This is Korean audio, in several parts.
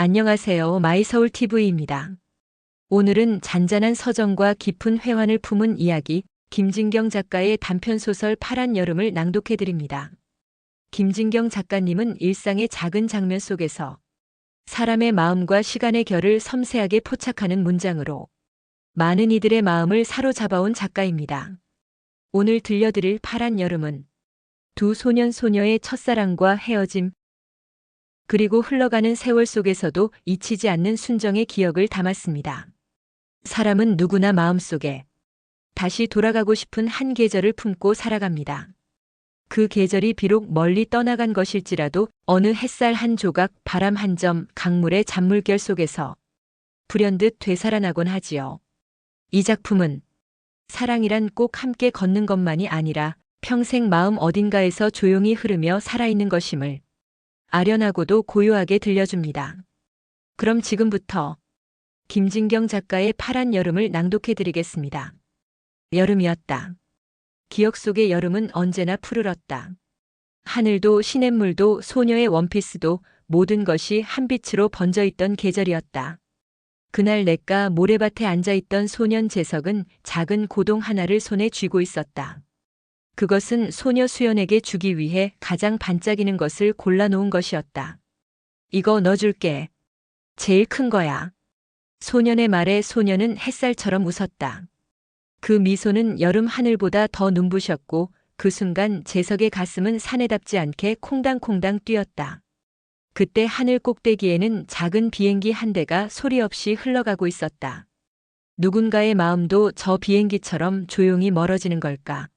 안녕하세요. 마이서울 TV입니다. 오늘은 잔잔한 서정과 깊은 회환을 품은 이야기, 김진경 작가의 단편소설 파란 여름을 낭독해 드립니다. 김진경 작가님은 일상의 작은 장면 속에서 사람의 마음과 시간의 결을 섬세하게 포착하는 문장으로 많은 이들의 마음을 사로잡아온 작가입니다. 오늘 들려드릴 파란 여름은 두 소년 소녀의 첫사랑과 헤어짐, 그리고 흘러가는 세월 속에서도 잊히지 않는 순정의 기억을 담았습니다. 사람은 누구나 마음속에 다시 돌아가고 싶은 한 계절을 품고 살아갑니다. 그 계절이 비록 멀리 떠나간 것일지라도 어느 햇살 한 조각, 바람 한 점, 강물의 잔물결 속에서 불현듯 되살아나곤 하지요. 이 작품은 사랑이란 꼭 함께 걷는 것만이 아니라 평생 마음 어딘가에서 조용히 흐르며 살아있는 것임을 아련하고도 고요하게 들려줍니다. 그럼 지금부터 김진경 작가의 파란 여름을 낭독해 드리겠습니다. 여름이었다. 기억 속의 여름은 언제나 푸르렀다. 하늘도 시냇물도 소녀의 원피스도 모든 것이 한 빛으로 번져 있던 계절이었다. 그날 냇가 모래밭에 앉아 있던 소년 재석은 작은 고동 하나를 손에 쥐고 있었다. 그것은 소녀 수연에게 주기 위해 가장 반짝이는 것을 골라놓은 것이었다. 이거 넣어줄게. 제일 큰 거야. 소년의 말에 소녀는 햇살처럼 웃었다. 그 미소는 여름 하늘보다 더 눈부셨고 그 순간 재석의 가슴은 사내답지 않게 콩당콩당 뛰었다. 그때 하늘 꼭대기에는 작은 비행기 한 대가 소리 없이 흘러가고 있었다. 누군가의 마음도 저 비행기처럼 조용히 멀어지는 걸까?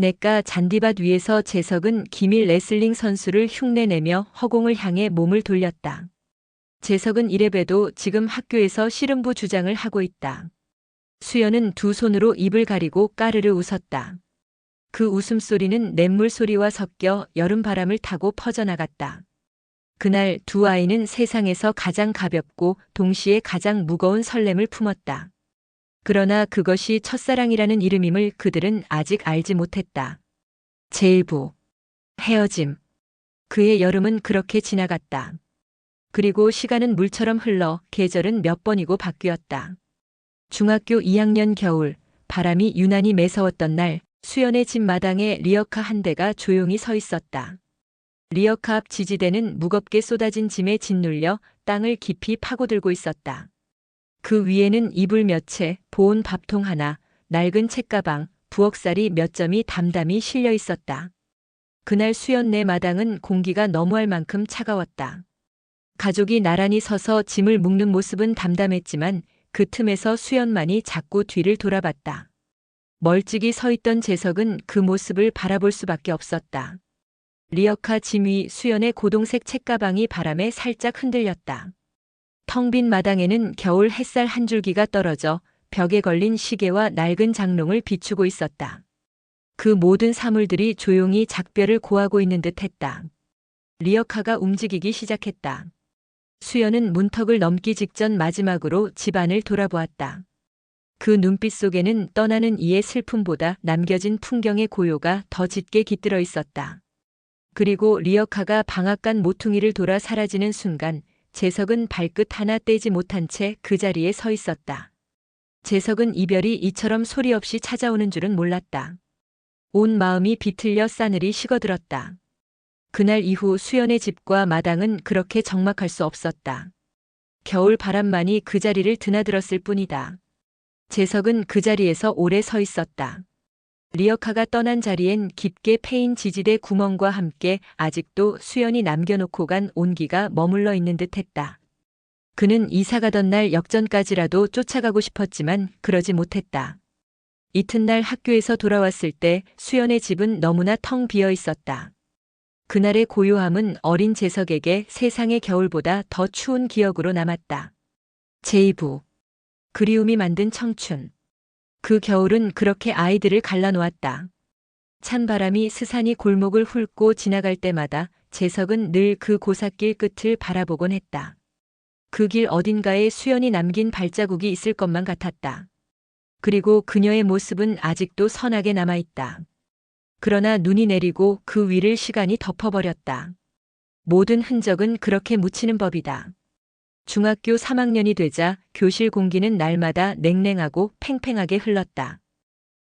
내가 잔디밭 위에서 재석은 기밀 레슬링 선수를 흉내내며 허공을 향해 몸을 돌렸다. 재석은 이래봬도 지금 학교에서 씨름부 주장을 하고 있다. 수연은 두 손으로 입을 가리고 까르르 웃었다. 그 웃음소리는 냇물 소리와 섞여 여름 바람을 타고 퍼져나갔다. 그날 두 아이는 세상에서 가장 가볍고 동시에 가장 무거운 설렘을 품었다. 그러나 그것이 첫사랑이라는 이름임을 그들은 아직 알지 못했다. 제일부. 헤어짐. 그의 여름은 그렇게 지나갔다. 그리고 시간은 물처럼 흘러 계절은 몇 번이고 바뀌었다. 중학교 2학년 겨울, 바람이 유난히 매서웠던 날, 수연의 집 마당에 리어카 한 대가 조용히 서 있었다. 리어카 앞 지지대는 무겁게 쏟아진 짐에 짓눌려 땅을 깊이 파고들고 있었다. 그 위에는 이불 몇 채, 보온 밥통 하나, 낡은 책가방, 부엌살이 몇 점이 담담히 실려 있었다. 그날 수연 내 마당은 공기가 너무할 만큼 차가웠다. 가족이 나란히 서서 짐을 묶는 모습은 담담했지만 그 틈에서 수연만이 자꾸 뒤를 돌아봤다. 멀찍이 서 있던 재석은 그 모습을 바라볼 수밖에 없었다. 리어카 짐 위 수연의 고동색 책가방이 바람에 살짝 흔들렸다. 텅 빈 마당에는 겨울 햇살 한 줄기가 떨어져 벽에 걸린 시계와 낡은 장롱을 비추고 있었다. 그 모든 사물들이 조용히 작별을 고하고 있는 듯 했다. 리어카가 움직이기 시작했다. 수연은 문턱을 넘기 직전 마지막으로 집안을 돌아보았다. 그 눈빛 속에는 떠나는 이의 슬픔보다 남겨진 풍경의 고요가 더 짙게 깃들어 있었다. 그리고 리어카가 방앗간 모퉁이를 돌아 사라지는 순간 재석은 발끝 하나 떼지 못한 채 그 자리에 서 있었다. 재석은 이별이 이처럼 소리 없이 찾아오는 줄은 몰랐다. 온 마음이 비틀려 싸늘히 식어들었다. 그날 이후 수연의 집과 마당은 그렇게 적막할 수 없었다. 겨울 바람만이 그 자리를 드나들었을 뿐이다. 재석은 그 자리에서 오래 서 있었다. 리어카가 떠난 자리엔 깊게 패인 지지대 구멍과 함께 아직도 수연이 남겨놓고 간 온기가 머물러 있는 듯 했다. 그는 이사 가던 날 역전까지라도 쫓아가고 싶었지만 그러지 못했다. 이튿날 학교에서 돌아왔을 때 수연의 집은 너무나 텅 비어 있었다. 그날의 고요함은 어린 재석에게 세상의 겨울보다 더 추운 기억으로 남았다. 제2부. 그리움이 만든 청춘. 그 겨울은 그렇게 아이들을 갈라놓았다. 찬바람이 스산이 골목을 훑고 지나갈 때마다 재석은 늘 그 고삿길 끝을 바라보곤 했다. 그 길 어딘가에 수연이 남긴 발자국이 있을 것만 같았다. 그리고 그녀의 모습은 아직도 선하게 남아있다. 그러나 눈이 내리고 그 위를 시간이 덮어버렸다. 모든 흔적은 그렇게 묻히는 법이다. 중학교 3학년이 되자 교실 공기는 날마다 냉랭하고 팽팽하게 흘렀다.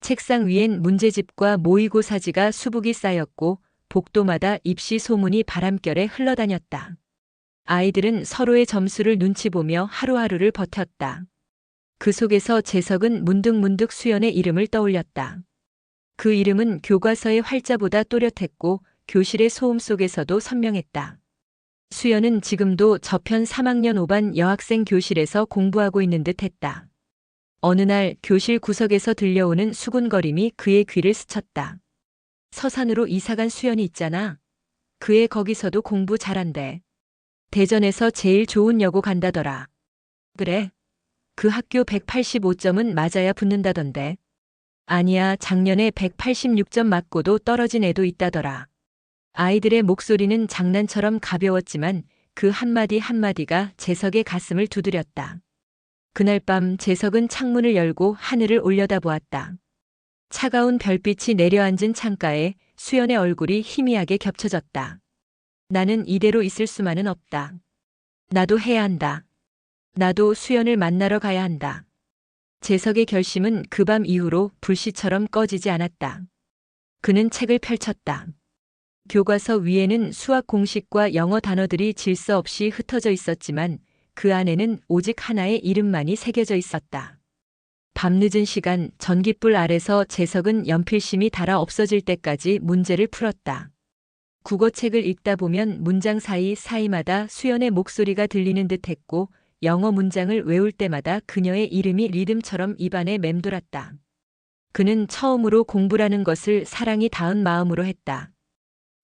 책상 위엔 문제집과 모의고사지가 수북이 쌓였고 복도마다 입시 소문이 바람결에 흘러다녔다. 아이들은 서로의 점수를 눈치 보며 하루하루를 버텼다. 그 속에서 재석은 문득문득 수연의 이름을 떠올렸다. 그 이름은 교과서의 활자보다 또렷했고 교실의 소음 속에서도 선명했다. 수연은 지금도 저편 3학년 5반 여학생 교실에서 공부하고 있는 듯 했다. 어느 날 교실 구석에서 들려오는 수군거림이 그의 귀를 스쳤다. 서산으로 이사간 수연이 있잖아. 그애 거기서도 공부 잘한대. 대전에서 제일 좋은 여고 간다더라. 그래. 그 학교 185점은 맞아야 붙는다던데. 아니야, 작년에 186점 맞고도 떨어진 애도 있다더라. 아이들의 목소리는 장난처럼 가벼웠지만 그 한마디 한마디가 재석의 가슴을 두드렸다. 그날 밤 재석은 창문을 열고 하늘을 올려다보았다. 차가운 별빛이 내려앉은 창가에 수연의 얼굴이 희미하게 겹쳐졌다. 나는 이대로 있을 수만은 없다. 나도 해야 한다. 나도 수연을 만나러 가야 한다. 재석의 결심은 그 밤 이후로 불씨처럼 꺼지지 않았다. 그는 책을 펼쳤다. 교과서 위에는 수학 공식과 영어 단어들이 질서 없이 흩어져 있었지만 그 안에는 오직 하나의 이름만이 새겨져 있었다. 밤늦은 시간 전깃불 아래서 재석은 연필심이 닳아 없어질 때까지 문제를 풀었다. 국어책을 읽다 보면 문장 사이 사이마다 수연의 목소리가 들리는 듯 했고 영어 문장을 외울 때마다 그녀의 이름이 리듬처럼 입안에 맴돌았다. 그는 처음으로 공부라는 것을 사랑이 닿은 마음으로 했다.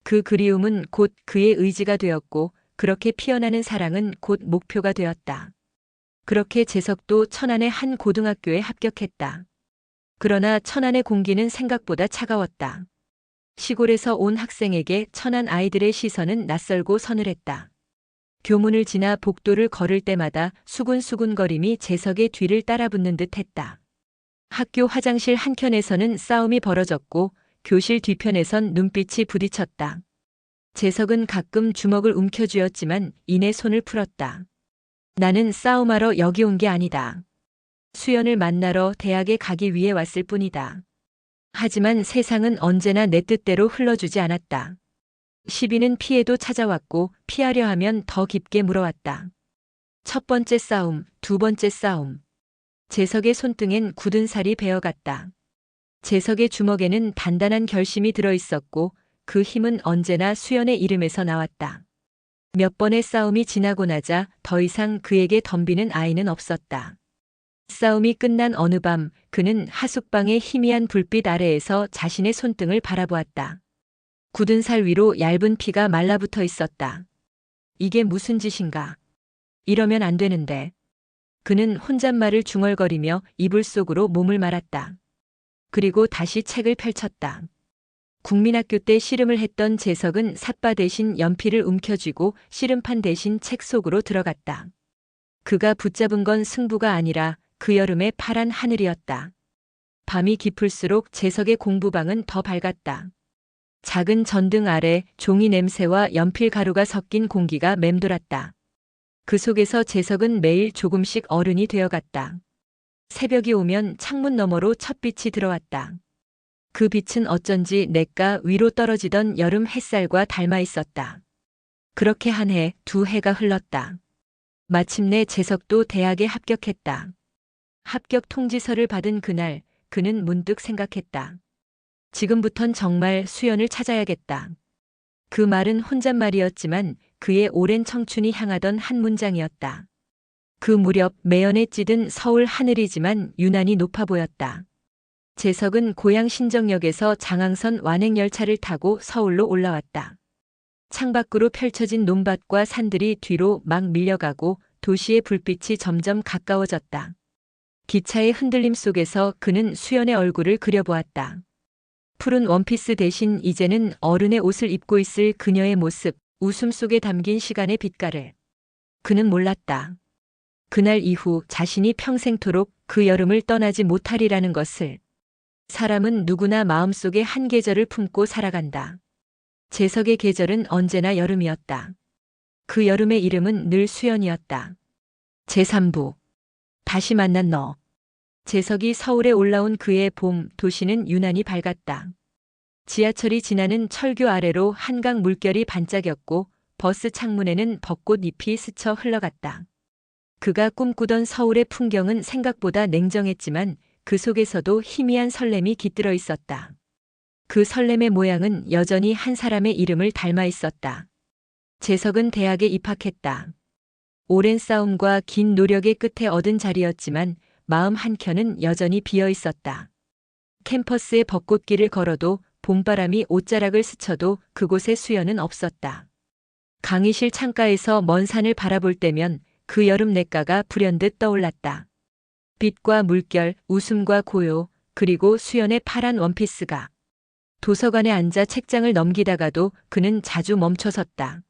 그 그리움은 곧 그의 의지가 되었고 그렇게 피어나는 사랑은 곧 목표가 되었다. 그렇게 재석도 천안의 한 고등학교에 합격했다. 그러나 천안의 공기는 생각보다 차가웠다. 시골에서 온 학생에게 천안 아이들의 시선은 낯설고 서늘했다. 교문을 지나 복도를 걸을 때마다 수군수군거림이 재석의 뒤를 따라붙는 듯 했다. 학교 화장실 한켠에서는 싸움이 벌어졌고 교실 뒤편에선 눈빛이 부딪혔다. 재석은 가끔 주먹을 움켜쥐었지만 이내 손을 풀었다. 나는 싸움하러 여기 온 게 아니다. 수연을 만나러 대학에 가기 위해 왔을 뿐이다. 하지만 세상은 언제나 내 뜻대로 흘러주지 않았다. 시비는 피해도 찾아왔고 피하려 하면 더 깊게 물어왔다. 첫 번째 싸움, 두 번째 싸움. 재석의 손등엔 굳은 살이 베어갔다. 재석의 주먹에는 단단한 결심이 들어 있었고 그 힘은 언제나 수연의 이름에서 나왔다. 몇 번의 싸움이 지나고 나자 더 이상 그에게 덤비는 아이는 없었다. 싸움이 끝난 어느 밤 그는 하숙방의 희미한 불빛 아래에서 자신의 손등을 바라보았다. 굳은 살 위로 얇은 피가 말라붙어 있었다. 이게 무슨 짓인가? 이러면 안 되는데. 그는 혼잣말을 중얼거리며 이불 속으로 몸을 말았다. 그리고 다시 책을 펼쳤다. 국민학교 때 씨름을 했던 재석은 삿바 대신 연필을 움켜쥐고 씨름판 대신 책 속으로 들어갔다. 그가 붙잡은 건 승부가 아니라 그 여름의 파란 하늘이었다. 밤이 깊을수록 재석의 공부방은 더 밝았다. 작은 전등 아래 종이 냄새와 연필 가루가 섞인 공기가 맴돌았다. 그 속에서 재석은 매일 조금씩 어른이 되어갔다. 새벽이 오면 창문 너머로 첫 빛이 들어왔다. 그 빛은 어쩐지 냇가 위로 떨어지던 여름 햇살과 닮아 있었다. 그렇게 한 해, 두 해가 흘렀다. 마침내 재석도 대학에 합격했다. 합격 통지서를 받은 그날, 그는 문득 생각했다. 지금부턴 정말 수연을 찾아야겠다. 그 말은 혼잣말이었지만 그의 오랜 청춘이 향하던 한 문장이었다. 그 무렵 매연에 찌든 서울 하늘이지만 유난히 높아 보였다. 재석은 고향 신정역에서 장항선 완행열차를 타고 서울로 올라왔다. 창밖으로 펼쳐진 논밭과 산들이 뒤로 막 밀려가고 도시의 불빛이 점점 가까워졌다. 기차의 흔들림 속에서 그는 수연의 얼굴을 그려보았다. 푸른 원피스 대신 이제는 어른의 옷을 입고 있을 그녀의 모습, 웃음 속에 담긴 시간의 빛깔을. 그는 몰랐다. 그날 이후 자신이 평생토록 그 여름을 떠나지 못하리라는 것을. 사람은 누구나 마음속에 한 계절을 품고 살아간다. 재석의 계절은 언제나 여름이었다. 그 여름의 이름은 늘 수연이었다. 제3부 다시 만난 너 재석이 서울에 올라온 그의 봄 도시는 유난히 밝았다. 지하철이 지나는 철교 아래로 한강 물결이 반짝였고 버스 창문에는 벚꽃 잎이 스쳐 흘러갔다. 그가 꿈꾸던 서울의 풍경은 생각보다 냉정했지만 그 속에서도 희미한 설렘이 깃들어 있었다. 그 설렘의 모양은 여전히 한 사람의 이름을 닮아 있었다. 재석은 대학에 입학했다. 오랜 싸움과 긴 노력의 끝에 얻은 자리였지만 마음 한켠은 여전히 비어 있었다. 캠퍼스의 벚꽃길을 걸어도 봄바람이 옷자락을 스쳐도 그곳에 수연은 없었다. 강의실 창가에서 먼 산을 바라볼 때면 그 여름 냇가가 불현듯 떠올랐다. 빛과 물결, 웃음과 고요, 그리고 수연의 파란 원피스가. 도서관에 앉아 책장을 넘기다가도 그는 자주 멈춰섰다.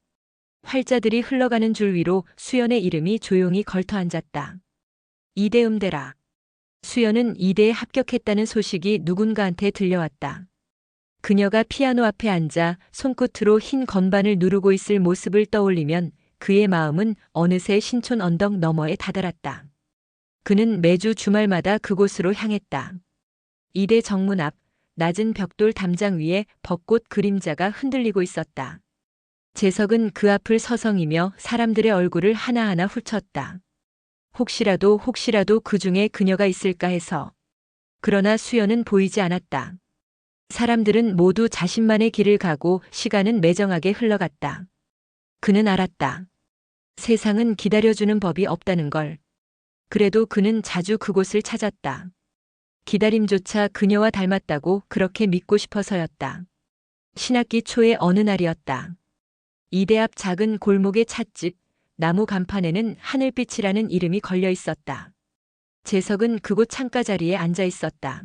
활자들이 흘러가는 줄 위로 수연의 이름이 조용히 걸터 앉았다. 이대 음대라. 수연은 이대에 합격했다는 소식이 누군가한테 들려왔다. 그녀가 피아노 앞에 앉아 손끝으로 흰 건반을 누르고 있을 모습을 떠올리면 그의 마음은 어느새 신촌 언덕 너머에 다다랐다. 그는 매주 주말마다 그곳으로 향했다. 이대 정문 앞 낮은 벽돌 담장 위에 벚꽃 그림자가 흔들리고 있었다. 재석은 그 앞을 서성이며 사람들의 얼굴을 하나하나 훑었다. 혹시라도 혹시라도 그 중에 그녀가 있을까 해서. 그러나 수연은 보이지 않았다. 사람들은 모두 자신만의 길을 가고 시간은 매정하게 흘러갔다. 그는 알았다. 세상은 기다려주는 법이 없다는 걸. 그래도 그는 자주 그곳을 찾았다. 기다림조차 그녀와 닮았다고 그렇게 믿고 싶어서였다. 신학기 초의 어느 날이었다. 이대 앞 작은 골목의 찻집, 나무 간판에는 하늘빛이라는 이름이 걸려 있었다. 재석은 그곳 창가 자리에 앉아 있었다.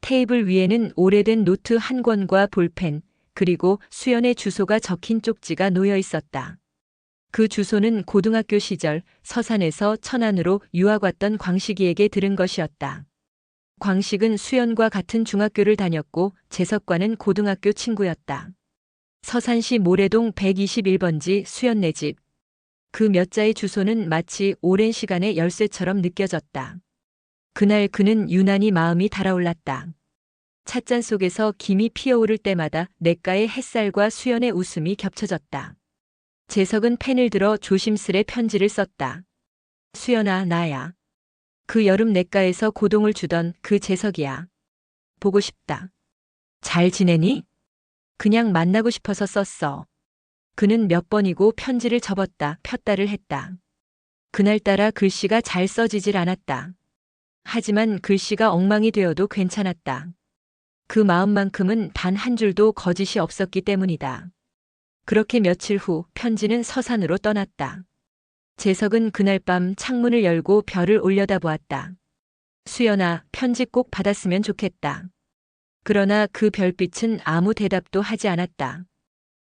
테이블 위에는 오래된 노트 한 권과 볼펜, 그리고 수연의 주소가 적힌 쪽지가 놓여 있었다. 그 주소는 고등학교 시절 서산에서 천안으로 유학 왔던 광식이에게 들은 것이었다. 광식은 수연과 같은 중학교를 다녔고 재석과는 고등학교 친구였다. 서산시 모래동 121번지 수연네 집. 그 몇 자의 주소는 마치 오랜 시간의 열쇠처럼 느껴졌다. 그날 그는 유난히 마음이 달아올랐다. 찻잔 속에서 김이 피어오를 때마다 냇가의 햇살과 수연의 웃음이 겹쳐졌다. 재석은 펜을 들어 조심스레 편지를 썼다. 수연아, 나야. 그 여름 냇가에서 고동을 주던 그 재석이야. 보고 싶다. 잘 지내니? 그냥 만나고 싶어서 썼어. 그는 몇 번이고 편지를 접었다, 폈다를 했다. 그날따라 글씨가 잘 써지질 않았다. 하지만 글씨가 엉망이 되어도 괜찮았다. 그 마음만큼은 단 한 줄도 거짓이 없었기 때문이다. 그렇게 며칠 후 편지는 서산으로 떠났다. 재석은 그날 밤 창문을 열고 별을 올려다보았다. 수연아, 편지 꼭 받았으면 좋겠다. 그러나 그 별빛은 아무 대답도 하지 않았다.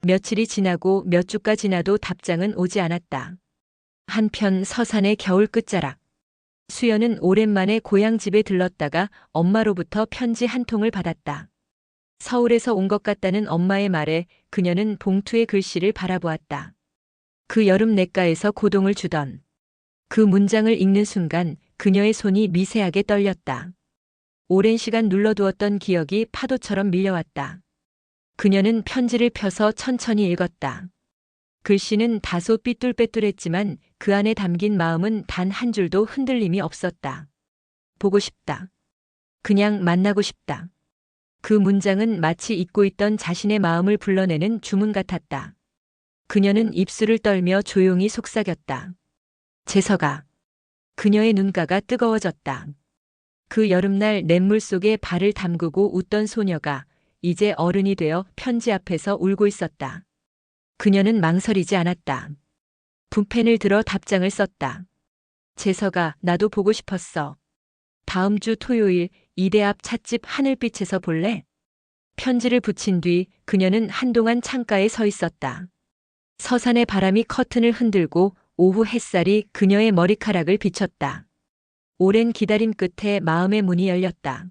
며칠이 지나고 몇 주가 지나도 답장은 오지 않았다. 한편 서산의 겨울 끝자락. 수연은 오랜만에 고향 집에 들렀다가 엄마로부터 편지 한 통을 받았다. 서울에서 온 것 같다는 엄마의 말에 그녀는 봉투의 글씨를 바라보았다. 그 여름 냇가에서 고동을 주던 그 문장을 읽는 순간 그녀의 손이 미세하게 떨렸다. 오랜 시간 눌러두었던 기억이 파도처럼 밀려왔다. 그녀는 편지를 펴서 천천히 읽었다. 글씨는 다소 삐뚤빼뚤했지만 그 안에 담긴 마음은 단 한 줄도 흔들림이 없었다. 보고 싶다. 그냥 만나고 싶다. 그 문장은 마치 잊고 있던 자신의 마음을 불러내는 주문 같았다. 그녀는 입술을 떨며 조용히 속삭였다. 재석아. 그녀의 눈가가 뜨거워졌다. 그 여름날 냇물 속에 발을 담그고 웃던 소녀가 이제 어른이 되어 편지 앞에서 울고 있었다. 그녀는 망설이지 않았다. 붓펜을 들어 답장을 썼다. 재석아, 나도 보고 싶었어. 다음 주 토요일 이대 앞 찻집 하늘빛에서 볼래? 편지를 붙인 뒤 그녀는 한동안 창가에 서 있었다. 서산의 바람이 커튼을 흔들고 오후 햇살이 그녀의 머리카락을 비쳤다. 오랜 기다림 끝에 마음의 문이 열렸다.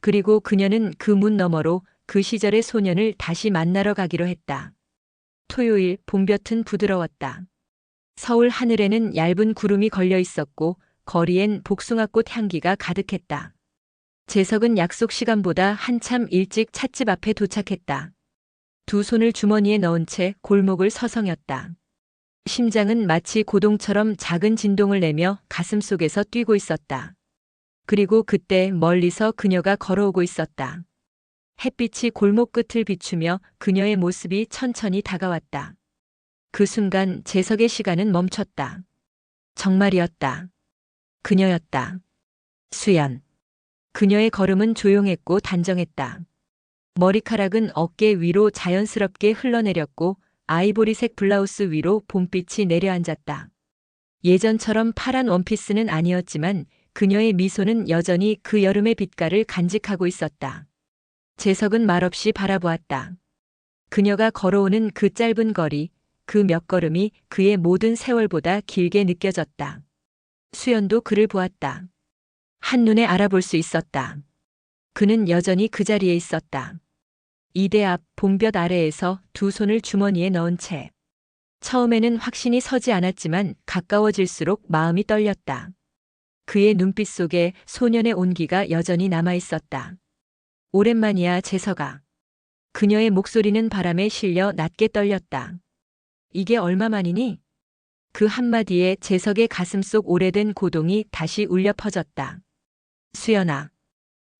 그리고 그녀는 그 문 너머로 그 시절의 소년을 다시 만나러 가기로 했다. 토요일 봄볕은 부드러웠다. 서울 하늘에는 얇은 구름이 걸려 있었고 거리엔 복숭아꽃 향기가 가득했다. 재석은 약속 시간보다 한참 일찍 찻집 앞에 도착했다. 두 손을 주머니에 넣은 채 골목을 서성였다. 심장은 마치 고동처럼 작은 진동을 내며 가슴 속에서 뛰고 있었다. 그리고 그때 멀리서 그녀가 걸어오고 있었다. 햇빛이 골목 끝을 비추며 그녀의 모습이 천천히 다가왔다. 그 순간 재석의 시간은 멈췄다. 정말이었다. 그녀였다. 수연. 그녀의 걸음은 조용했고 단정했다. 머리카락은 어깨 위로 자연스럽게 흘러내렸고 아이보리색 블라우스 위로 봄빛이 내려앉았다. 예전처럼 파란 원피스는 아니었지만 그녀의 미소는 여전히 그 여름의 빛깔을 간직하고 있었다. 재석은 말없이 바라보았다. 그녀가 걸어오는 그 짧은 거리, 그 몇 걸음이 그의 모든 세월보다 길게 느껴졌다. 수연도 그를 보았다. 한눈에 알아볼 수 있었다. 그는 여전히 그 자리에 있었다. 이대 앞 봄볕 아래에서 두 손을 주머니에 넣은 채. 처음에는 확신이 서지 않았지만 가까워질수록 마음이 떨렸다. 그의 눈빛 속에 소년의 온기가 여전히 남아 있었다. 오랜만이야, 재석아. 그녀의 목소리는 바람에 실려 낮게 떨렸다. 이게 얼마만이니? 그 한마디에 재석의 가슴 속 오래된 고동이 다시 울려 퍼졌다. 수연아.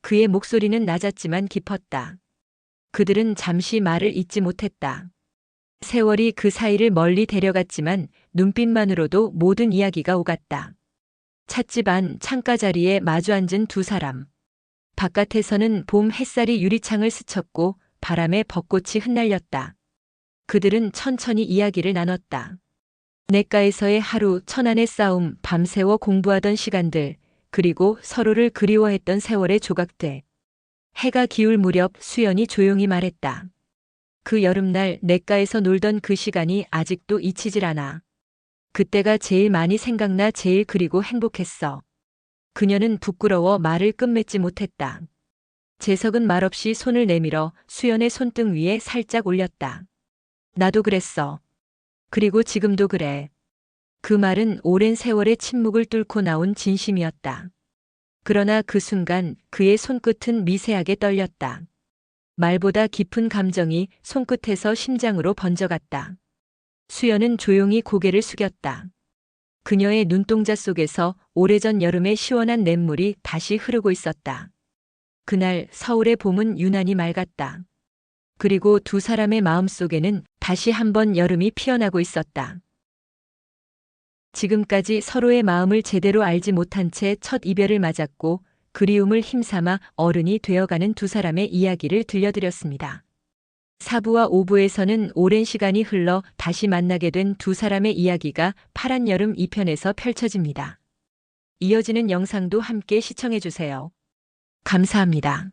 그의 목소리는 낮았지만 깊었다. 그들은 잠시 말을 잇지 못했다. 세월이 그 사이를 멀리 데려갔지만 눈빛만으로도 모든 이야기가 오갔다. 찻집 안 창가 자리에 마주 앉은 두 사람. 바깥에서는 봄 햇살이 유리창을 스쳤고 바람에 벚꽃이 흩날렸다. 그들은 천천히 이야기를 나눴다. 내과에서의 하루 천안의 싸움, 밤새워 공부하던 시간들, 그리고 서로를 그리워했던 세월의 조각들. 해가 기울 무렵 수연이 조용히 말했다. 그 여름날 내과에서 놀던 그 시간이 아직도 잊히질 않아. 그때가 제일 많이 생각나 제일 그리고 행복했어. 그녀는 부끄러워 말을 끝맺지 못했다. 재석은 말없이 손을 내밀어 수연의 손등 위에 살짝 올렸다. 나도 그랬어. 그리고 지금도 그래. 그 말은 오랜 세월의 침묵을 뚫고 나온 진심이었다. 그러나 그 순간 그의 손끝은 미세하게 떨렸다. 말보다 깊은 감정이 손끝에서 심장으로 번져갔다. 수연은 조용히 고개를 숙였다. 그녀의 눈동자 속에서 오래전 여름의 시원한 냇물이 다시 흐르고 있었다. 그날 서울의 봄은 유난히 맑았다. 그리고 두 사람의 마음 속에는 다시 한번 여름이 피어나고 있었다. 지금까지 서로의 마음을 제대로 알지 못한 채 첫 이별을 맞았고 그리움을 힘삼아 어른이 되어가는 두 사람의 이야기를 들려드렸습니다. 4부와 5부에서는 오랜 시간이 흘러 다시 만나게 된 두 사람의 이야기가 파란 여름 2편에서 펼쳐집니다. 이어지는 영상도 함께 시청해주세요. 감사합니다.